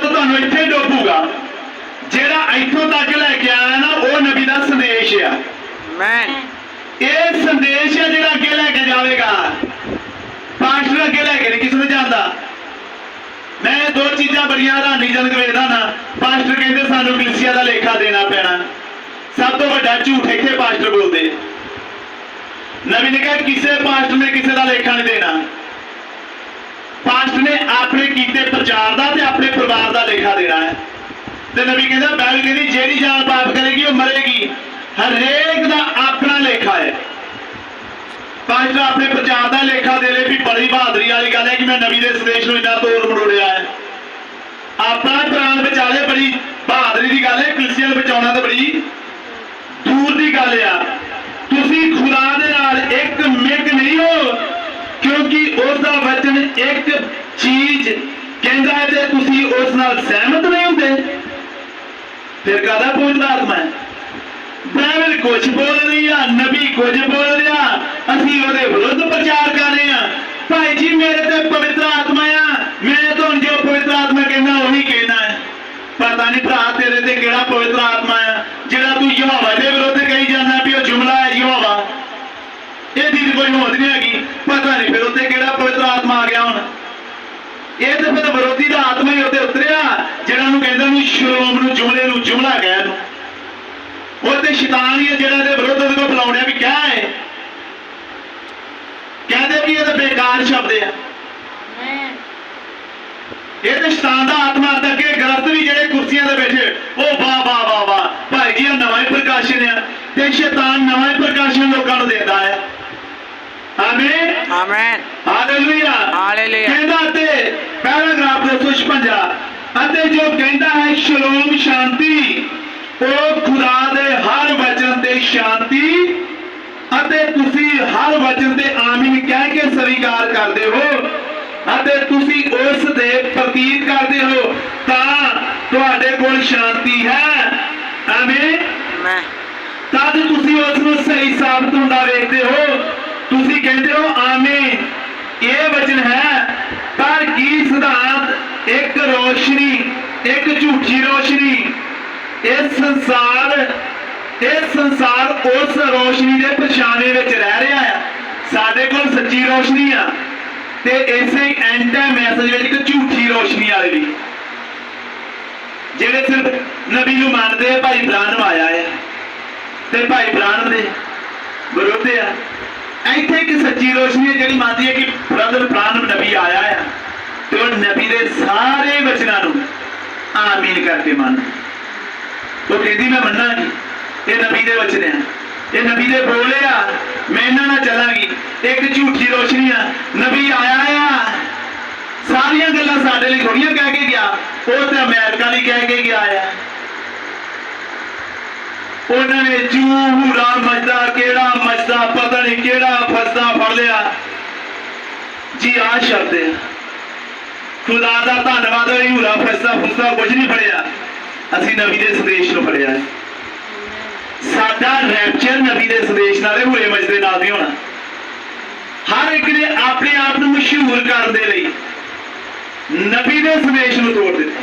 ਤੁਹਾਨੂੰ ਇੱਥੇ ਡੋਬੂਗਾ। ਜਿਹੜਾ ਇੱਥੋਂ ਤੱਕ ਲੈ ਕੇ ਆਇਆ ਨਾ ਉਹ ਨਬੀ ਦਾ ਸੰਦੇਸ਼ ਆ। Amen. ਇਹ ਸੰਦੇਸ਼ ਹੈ ਜਿਹੜਾ ਅੱਗੇ ਲੈ ਕੇ ਜਾਵੇਗਾ। ਪਾਸਟਰ ਅੱਗੇ ਲੈ ਕੇ ਨਹੀਂ ਕਿਸੇ ਨੂੰ ਜਾਂਦਾ। ਮੈਂ ਦੋ ਚੀਜ਼ਾਂ ਬੜੀਆਂ ਹੈਰਾਨੀਜਨਕ ਵੇਖਦਾ ਨਾ ਪਾਸਟਰ ਕਹਿੰਦੇ ਸਾਨੂੰ ਕਲੀਸਿਆ ਦਾ ਲੇਖਾ ਦੇਣਾ ਪੈਣਾ। ਸਭ ਤੋਂ ਵੱਡਾ ਝੂਠ ਇੱਥੇ ਪਾਸਟਰ ਬੋਲਦੇ। ਨਵੀਂ ਨੇ ਕਿਹਾ ਕਿਸੇ ਪਾਸਟਰ ਨੇ ਕਿਸੇ ਦਾ ਲੇਖਾ ਨਹੀਂ ਦੇਣਾ। ਪਾਸਟਰ ਆਪਣੇ ਕੀਤੇ ਪ੍ਰਚਾਰ ਦਾ ਤੇ ਆਪਣੇ ਪਰਿਵਾਰ ਦਾ ਲੇਖਾ ਦੇਣਾ ਹੈ। ਤੇ ਨਬੀ ਕਹਿੰਦਾ ਬਾਈਬਲ ਕਹਿੰਦੀ, ਜਿਹੜੀ ਜਾਨ ਪਾਪ ਕਰੇਗੀ ਉਹ ਮਰੇਗੀ। ਹਰੇਕ ਦਾ ਆਪਣਾ ਲੇਖਾ ਹੈ। ਪਾਸਟਰ ਆਪਣੇ ਪ੍ਰਚਾਰ ਦਾ ਲੇਖਾ ਦੇ ਲੈ ਵੀ ਬੜੀ ਬਹਾਦਰੀ ਵਾਲੀ ਗੱਲ ਹੈ ਕਿ ਮੈਂ ਨਬੀ ਦੇ ਸੰਦੇਸ਼ ਨੂੰ ਇੰਨਾ ਤੋੜ ਮਰੋੜਿਆ ਹੈ। ਆਪਣਾ ਪ੍ਰਾਣ ਬਚਾਲੇ ਬੜੀ ਬਹਾਦਰੀ ਦੀ ਗੱਲ ਹੈ, ਕ੍ਰਿਸਚੀਅਨ ਬਚਾਉਣਾ ਤਾਂ ਬੜੀ ਦੂਰ ਦੀ ਗੱਲ ਆ। ਤੁਸੀਂ ਖੁਦਾ ਦੇ ਨਾਲ ਇੱਕ ਮਿਕ ਨਹੀਂ ਹੋ, ਕਿਉਂਕਿ ਉਸ ਦਾ ਵਚਨ ਇੱਕ ਚੀਜ਼ ਕਹਿੰਦਾ ਹੈ ਤੇ ਤੁਸੀਂ ਉਸ ਨਾਲ ਸਹਿਮਤ ਨਹੀਂ ਹੁੰਦੇ, ਫਿਰ ਕਾਹਦਾ ਪਹੁੰਚਦਾ ਆਤਮਾ ਬਾਈਬਲ ਕੁਝ ਬੋਲ ਰਹੀ ਆ ਨਬੀ ਕੁਝ ਬੋਲ ਰਿਹਾ, ਅਸੀਂ ਉਹਦੇ ਵਿਰੁੱਧ ਪ੍ਰਚਾਰ ਕਰ ਰਹੇ ਆ ਭਾਈ ਜੀ, ਮੇਰੇ ਤੇ ਪਵਿੱਤਰ ਆਤਮਾ ਆ, ਮੈਂ ਤੁਹਾਨੂੰ ਜੋ ਪਵਿੱਤਰ ਆਤਮਾ ਕਹਿੰਦਾ, ਉਹੀ ਕਹਿਣਾ ਹੈ। ਪਤਾ ਨਹੀਂ ਭਰਾ, ਤੇਰੇ ਤੇ ਕਿਹੜਾ ਪਵਿੱਤਰ ਆਤਮਾ ਆ, ਜਿਹੜਾ ਤੂੰ ਯਹੋਵਾ ਦੇ ਵਿਰੁੱਧ ਕਹੀ ਜਾਂਦਾ ਵੀ ਉਹ ਜੁਮਲਾ ਹੈ, ਯਹੋਵਾ। ਇਹਦੀ ਤਾਂ ਕੋਈ ਹੋਂਦ ਨਹੀਂ ਹੈਗੀ ਪਤਾ ਨਹੀਂ ਫਿਰ ਉੱਤੇ ਕਿਹੜਾ ਪਵਿੱਤਰ ਆਤਮਾ ਆ ਗਿਆ ਹੁਣ ਇਹ ਤੇ ਫਿਰ ਵਿਰੋਧੀ ਦਾ ਆਤਮਾ ਹੀ ਉੱਤੇ ਉਤਰਿਆ ਜਿਹੜਾ ਨੂੰ ਕਹਿੰਦਾ ਨੂੰ ਸ਼ਲੋਮ ਨੂੰ ਜੁਮਲੇ ਨੂੰ ਜੁਮਲਾ ਕਹਿ ਨੂੰ ਉਹ ਤੇ ਸ਼ੈਤਾਨ ਹੀ ਹੈ ਜਿਹੜਾ ਇਹਦੇ ਵਿਰੁੱਧ ਉਹਦੇ ਕੋਲ ਬੁਲਾਉਣਿਆ ਵੀ ਕਿਆ ਹੈ। ਕਹਿੰਦੇ ਵੀ ਇਹ ਤਾਂ ਬੇਕਾਰ ਸ਼ਬਦ ਆ. ਇਹ ਤੇ ਸ਼ੈਤਾਨ ਦਾ ਆਤਮਾ ਅੱਗੇ ਗ੍ਰਸਤ ਵੀ ਜਿਹੜੇ ਕੁਰਸੀਆਂ ਤੇ ਬੈਠੇ ਉਹ ਵਾਹ ਵਾਹ ਵਾਹ ਵਾਹ। ਭਾਈ ਜੀ ਨਵਾਂ ਹੀ ਪ੍ਰਕਾਸ਼ਨ ਆ। ਤੇ ਸ਼ੈਤਾਨ ਨਵਾਂ ਹੀ ਪ੍ਰਕਾਸ਼ਨ ਲੋਕਾਂ ਨੂੰ ਦਿੰਦਾ ਹੈ। ਆਮੀਨ Amen. Hallelujah Hallelujah. ਕਹਿੰਦਾ ਤੇ ਪੈਰਾਗ੍ਰਾਫ 256 ਅਤੇ ਜੋ ਕਹਿੰਦਾ ਹੈ ਸ਼ਲੋਮ ਸ਼ਾਂਤੀ ਉਹ ਖੁਦਾ ਦੇ ਹਰ ਵਚਨ ਤੇ ਸ਼ਾਂਤੀ ਅਤੇ ਤੁਸੀਂ ਹਰ ਵਚਨ ਤੇ ਆਮੀਨ ਕਹਿ ਕੇ ਸਵੀਕਾਰ ਕਰਦੇ ਹੋ ਅਤੇ ਤੁਸੀਂ ਉਸ ਦੇ ਪ੍ਰਤੀਕ ਕਰਦੇ ਹੋ ਤਾਂ ਤੁਹਾਡੇ ਕੋਲ ਸ਼ਾਂਤੀ ਹੈ ਆਮੀਨ Amen. ਤਦ ਤੁਸੀਂ ਉਸ ਨੂੰ ਸਹੀ ਸਾਬਤ ਹੁੰਦਾ ਵੇਖਦੇ ਹੋ ਤੁਸੀਂ ਕਹਿੰਦੇ ਹੋ ਆਮੀਨ। ਇਹ ਵਚਨ ਹੈ, ਪਰ ਕੀ ਸਿਧਾਂਤ? ਇੱਕ ਰੋਸ਼ਨੀ, ਇੱਕ ਝੂਠੀ ਰੋਸ਼ਨੀ। ਇਸ ਸੰਸਾਰ ਇਹ ਸੰਸਾਰ ਉਸ ਰੋਸ਼ਨੀ ਦੇ ਪਛਾਣੇ ਵਿੱਚ ਰਹਿ ਰਿਹਾ ਹੈ। ਸਾਡੇ ਕੋਲ ਸੱਚੀ ਰੋਸ਼ਨੀ ਆ ਤੇ ਇਸੇ ਐਂਟਾ ਮੈਸੇਜ ਵਿੱਚ ਇੱਕ ਝੂਠੀ ਰੋਸ਼ਨੀ ਆ ਰਹੀ। ਜਿਹੜੇ ਸਿਰਫ ਨਬੀ ਨੂੰ ਮੰਨਦੇ ਆ, ਭਾਈ ਬ੍ਰਾਹਮ ਆਇਆ ਹੈ ਤੇ ਭਾਈ ਬ੍ਰਾਹਮ ਦੇ ਵਿਰੋਧ ਆ। ਇੱਥੇ ਇੱਕ ਸੱਚੀ ਰੋਸ਼ਨੀ ਹੈ ਜਿਹੜੀ ਮੰਨਦੀ ਹੈ ਕਿ ਬ੍ਰਦਰ ਬ੍ਰਾਹਮ ਨਬੀ ਆਇਆ ਆ ਤੇ ਉਹ ਨਬੀ ਦੇ ਸਾਰੇ ਵਚਨਾਂ ਨੂੰ ਆਮੀਨ ਕਰਕੇ ਮੰਨ ਉਹ ਕਹਿੰਦੀ, ਮੈਂ ਮੰਨਾਂਗੀ। ਇਹ ਨਬੀ ਦੇ ਵਚਨ ਆ ਇਹ ਨਬੀ ਦੇ ਬੋਲੇ ਆ। ਮੈਂ ਇਹਨਾਂ ਨਾਲ ਚੱਲਾਂਗੀ। ਇੱਕ ਝੂਠੀ ਰੋਸ਼ਨੀ ਆ। ਨਬੀ ਆਇਆ ਆ। ਸਾਰੀਆਂ ਗੱਲਾਂ ਸਾਡੇ ਲਈ ਥੋੜੀਆਂ ਕਹਿ ਕੇ ਗਿਆ। ਉਹ ਤੇ ਅਮਰੀਕਾ ਲਈ ਕਹਿ ਕੇ ਗਿਆ ਉਹਨਾਂ ਨੇ ਚੂਹੂਰਾ ਮਜਦਾ ਕਿਹੜਾ ਮਜਦਾ ਪਤਾ ਨਹੀਂ ਕਿਹੜਾ ਫਸਦਾ ਫੜ ਲਿਆ। ਜੀ ਆ ਸ਼ਬਦ ਹੈ। ਖੁਦਾ ਦਾ ਧੰਨਵਾਦ ਹੈ, ਹੂਰਾ ਫਸਦਾ ਫਸਦਾ ਕੁਝ ਨਹੀਂ ਫੜਿਆ। ਅਸੀਂ ਨਬੀ ਦੇ ਸੰਦੇਸ਼ ਨੂੰ ਫੜਿਆ ਹੈ। ਸਾਡਾ ਰੈਪਚਰ ਨਬੀ ਦੇ ਸੰਦੇਸ਼ ਨਾਲ ਹੂਰੇ ਮਜਦੇ ਨਾਲ ਨਹੀਂ ਹੋਣਾ। ਹਰ ਇੱਕ ਨੇ ਆਪਣੇ ਆਪ ਨੂੰ ਮਸ਼ਹੂਰ ਕਰਨ ਦੇ ਲਈ ਨਬੀ ਦੇ ਸੰਦੇਸ਼ ਨੂੰ ਤੋੜ ਦਿੱਤਾ।